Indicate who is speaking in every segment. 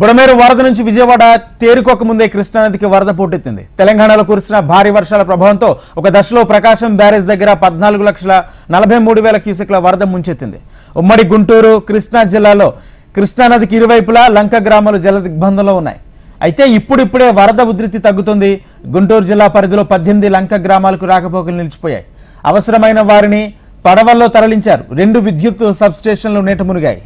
Speaker 1: బుడమేరు వరద నుంచి విజయవాడ తేరుకోక ముందే కృష్ణానదికి వరద పోటెత్తింది తెలంగాణలో కురిసిన భారీ వర్షాల ప్రభావంతో ఒక దశలో ప్రకాశం బ్యారేజ్ దగ్గర పద్నాలుగు లక్షల నలభై మూడు వేల క్యూసెక్ల వరద ముంచెత్తింది. ఉమ్మడి గుంటూరు కృష్ణా జిల్లాలో కృష్ణానదికి ఇరువైపులా లంక గ్రామాలు జల దిగ్బంధంలో ఉన్నాయి. అయితే ఇప్పుడిప్పుడే వరద ఉధృతి తగ్గుతుంది. గుంటూరు జిల్లా పరిధిలో పద్దెనిమిది లంక గ్రామాలకు రాకపోకలు నిలిచిపోయాయి. అవసరమైన వారిని పడవల్లో తరలించారు. రెండు విద్యుత్ సబ్స్టేషన్లు నేట మునిగాయి.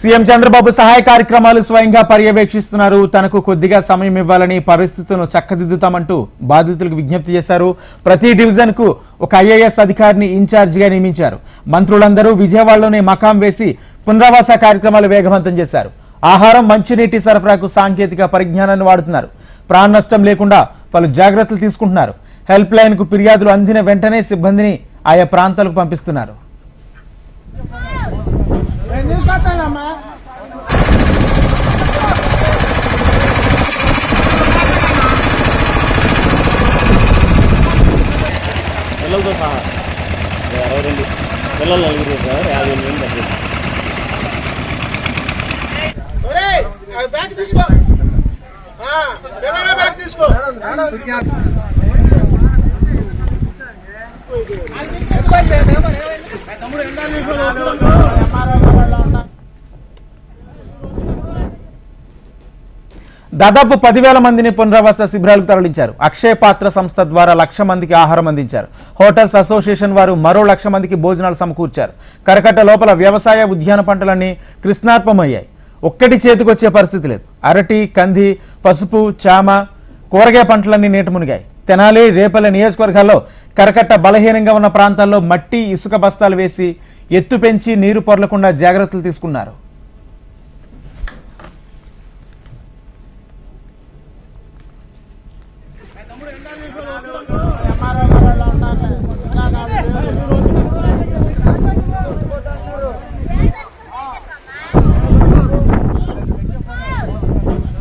Speaker 1: సీఎం చంద్రబాబు సహాయ కార్యక్రమాలు స్వయంగా పర్యవేక్షిస్తున్నారు. తనకు కొద్దిగా సమయం ఇవ్వాలని పరిస్థితులను చక్కదిద్దుతామంటూ బాధితులకు విజ్ఞప్తి చేశారు. ప్రతి డివిజన్కు ఒక ఐఏఎస్ అధికారిని ఇన్ఛార్జిగా నియమించారు. మంత్రులందరూ విజయవాడలోనే మకాం వేసి పునరావాస కార్యక్రమాలు వేగవంతం చేశారు. ఆహారం మంచినీటి సరఫరాకు సాంకేతిక పరిజ్ఞానాన్ని వాడుతున్నారు. ప్రాణ నష్టం లేకుండా పలు జాగ్రత్తలు తీసుకుంటున్నారు. హెల్ప్ లైన్కు ఫిర్యాదులు అందిన వెంటనే సిబ్బందిని ఆయా ప్రాంతాలకు పంపిస్తున్నారు.
Speaker 2: నేను
Speaker 3: పిల్లలతో సహా అరవై రెండు పిల్లలు నలుగురు సార్ యాభై ఎనిమిది మంది తగ్గింది
Speaker 2: బ్యాగ్ తీసుకో బ్యాగ్ తీసుకో
Speaker 1: దాదాపు పదివేల మందిని పునరావాస శిబిరాలకు తరలించారు. అక్షయ పాత్ర సంస్థ ద్వారా లక్ష మందికి ఆహారం అందించారు. హోటల్స్ అసోసియేషన్ వారు మరో లక్ష మందికి భోజనాలు సమకూర్చారు. కరకట్ట లోపల వ్యవసాయ ఉద్యాన పంటలన్నీ కృష్ణార్పమయ్యాయి. ఒక్కటి చేతికొచ్చే పరిస్థితి లేదు. అరటి కంది పసుపు చామ కూరగాయ పంటలన్నీ నీట మునిగాయి. తెనాలి రేపల్లె నియోజకవర్గాల్లో కరకట్ట బలహీనంగా ఉన్న ప్రాంతాల్లో మట్టి ఇసుక బస్తాలు వేసి ఎత్తు పెంచి నీరు పొరలకుండా జాగ్రత్తలు తీసుకున్నారు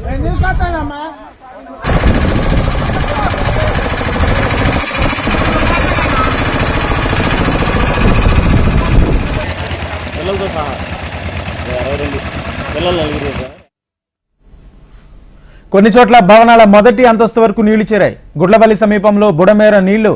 Speaker 2: నేను తీసుకొస్తానమ్మా
Speaker 3: పిల్లలతో సహా ఇరవై రెండు పిల్లలు నలుగురు సార్
Speaker 1: కొన్ని చోట్ల భవనాల మొదటి అంతస్తు వరకు నీళ్ళు చేరాయి. గుడ్లవల్లి సమీపంలో బుడమేర నీళ్ళు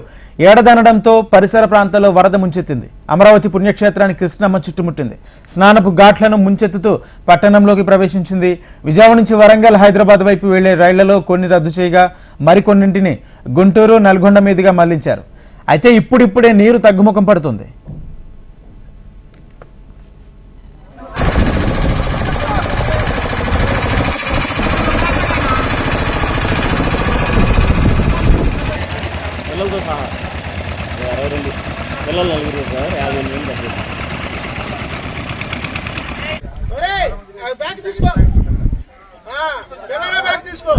Speaker 1: ఏడదనడంతో పరిసర ప్రాంతాల్లో వరద ముంచెత్తింది. అమరావతి పుణ్యక్షేత్రానికి కృష్ణమ్మ చుట్టుముట్టింది. స్నానపు ఘాట్లను ముంచెత్తుతూ పట్టణంలోకి ప్రవేశించింది. విజయవాడ నుంచి వరంగల్ హైదరాబాద్ వైపు వెళ్ళే రైళ్ళలో కొన్ని రద్దు చేయగా మరికొన్నింటిని గుంటూరు నల్గొండ మీదుగా మళ్ళించారు. అయితే ఇప్పుడిప్పుడే నీరు తగ్గుముఖం పడుతుంది
Speaker 3: పిల్లలతో సహా ఇరవై రెండు పిల్లలు నలుగురు సార్ యాభై ఎనిమిది మంది తగ్గింది
Speaker 2: ఒరేయ్ ఆ బ్యాగ్ తీసుకో. ఆ, కెమెరా బ్యాగ్ తీసుకో.